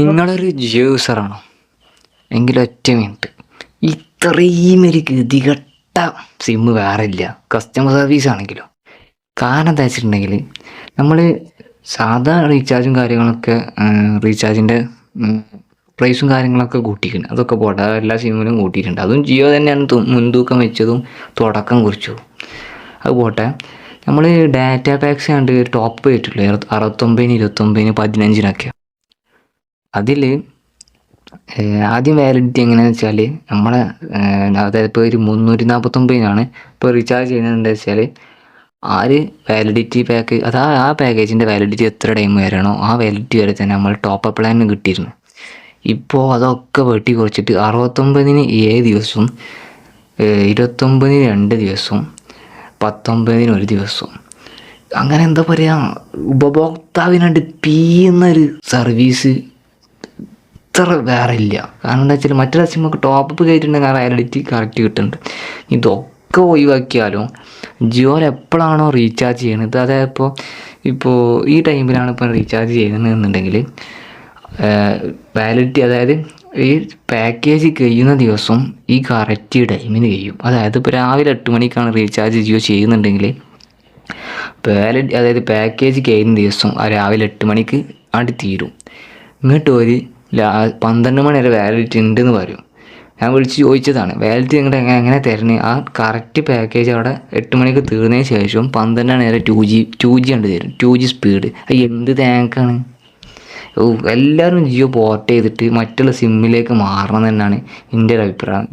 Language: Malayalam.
നിങ്ങളൊരു ജിയോ യൂസറാണോ എങ്കിൽ ഒറ്റ മിനിറ്റ്. ഇത്രയും ഒരു ഗതികെട്ട സിമ്മ് വേറെ ഇല്ല കസ്റ്റമർ സർവീസ് ആണെങ്കിലോ. കാരണം എന്താ വെച്ചിട്ടുണ്ടെങ്കിൽ നമ്മൾ സാധാ റീചാർജും കാര്യങ്ങളൊക്കെ റീചാർജിന്റെ പ്രൈസും കാര്യങ്ങളൊക്കെ കൂട്ടിയിട്ടുണ്ട്. അതൊക്കെ പോട്ടെ എല്ലാ സിമ്മിലും കൂട്ടിയിട്ടുണ്ട്. അതും ജിയോ തന്നെയാണ് മുൻതൂക്കം വെച്ചതും തുടക്കം കുറിച്ചു അത് പോട്ടെ. നമ്മൾ ഡാറ്റ പാക്സ് കണ്ട് ടോപ്പ് ചെയ്തിട്ടുള്ളൂ അറുപത്തൊമ്പതിന് ഇരുപത്തൊമ്പതിന് പതിനഞ്ചിനൊക്കെ. അതിൽ ആദ്യം വാലിഡിറ്റി എങ്ങനെയാണെന്ന് വെച്ചാൽ നമ്മളെ അതായത് ഇപ്പോൾ ഒരു മുന്നൂറ്റി നാൽപ്പത്തൊമ്പതിനാണ് ഇപ്പോൾ റീചാർജ് ചെയ്യുന്നതെന്ന് വെച്ചാൽ ആര് വാലിഡിറ്റി പാക്ക് അത് ആ ആ പാക്കേജിന്റെ വാലിഡിറ്റി എത്ര ടൈം വരണോ ആ വാലിഡിറ്റി വരെ തന്നെ നമ്മൾ ടോപ്പ് അപ്പ് പ്ലാനിന് കിട്ടിയിരുന്നു. ഇപ്പോൾ അതൊക്കെ വെട്ടി കുറച്ചിട്ട് അറുപത്തൊമ്പതിന് ഏഴ് ദിവസവും ഇരുപത്തൊമ്പതിന് രണ്ട് ദിവസവും പത്തൊമ്പതിന് ഒരു ദിവസവും അങ്ങനെ എന്താ പറയുക ഉപഭോക്താവിനായിട്ട് പീയുന്നൊരു സർവീസ് ഇത്ര വേറെ ഇല്ല കാരണം എന്താ വെച്ചാൽ മറ്റുള്ള സിമ്മൊക്കെ ടോപ്പ് കയറ്റിട്ടുണ്ടെങ്കിൽ ആ വാലിഡിറ്റി കറക്റ്റ് കിട്ടുന്നുണ്ട്. ഇതൊക്കെ ഒഴിവാക്കിയാലും ജിയോയിൽ എപ്പോഴാണോ റീചാർജ് ചെയ്യണത്? അതായത് ഇപ്പോൾ ഇപ്പോൾ ഈ ടൈമിലാണ് ഇപ്പോൾ റീചാർജ് ചെയ്യുന്നതെന്നുണ്ടെങ്കിൽ വാലിഡിറ്റി അതായത് ഈ പാക്കേജ് കഴിയുന്ന ദിവസം ഈ കറക്റ്റ് ടൈമിന് കഴിയും. അതായത് ഇപ്പോൾ രാവിലെ എട്ട് മണിക്കാണ് റീചാർജ് ജിയോ ചെയ്യുന്നുണ്ടെങ്കിൽ വാലിഡ് അതായത് പാക്കേജ് കഴിയുന്ന ദിവസം രാവിലെ എട്ട് മണിക്ക് ആണ്ട് തീരും. ഇങ്ങോട്ട് ഒരു പന്ത്രണ്ട് മണി വരെ വാലിഡിറ്റി ഉണ്ടെന്ന് പറയും. ഞാൻ വിളിച്ച് ചോദിച്ചതാണ് വാലിഡിറ്റി നിങ്ങളുടെ എങ്ങനെ എങ്ങനെ തരണേ? ആ കറക്റ്റ് പാക്കേജ് അവിടെ എട്ട് മണിക്ക് തീർന്നതിന് ശേഷം പന്ത്രണ്ട് മണി വരെ ടു ജി ടു ജി കണ്ട് തരും. ടു ജി സ്പീഡ് അത് എന്ത് ഓ എല്ലാവരും ജിയോ പോർട്ട് ചെയ്തിട്ട് മറ്റുള്ള സിമ്മിലേക്ക് മാറണം എന്നാണ് എന്റെ ഒരു അഭിപ്രായം.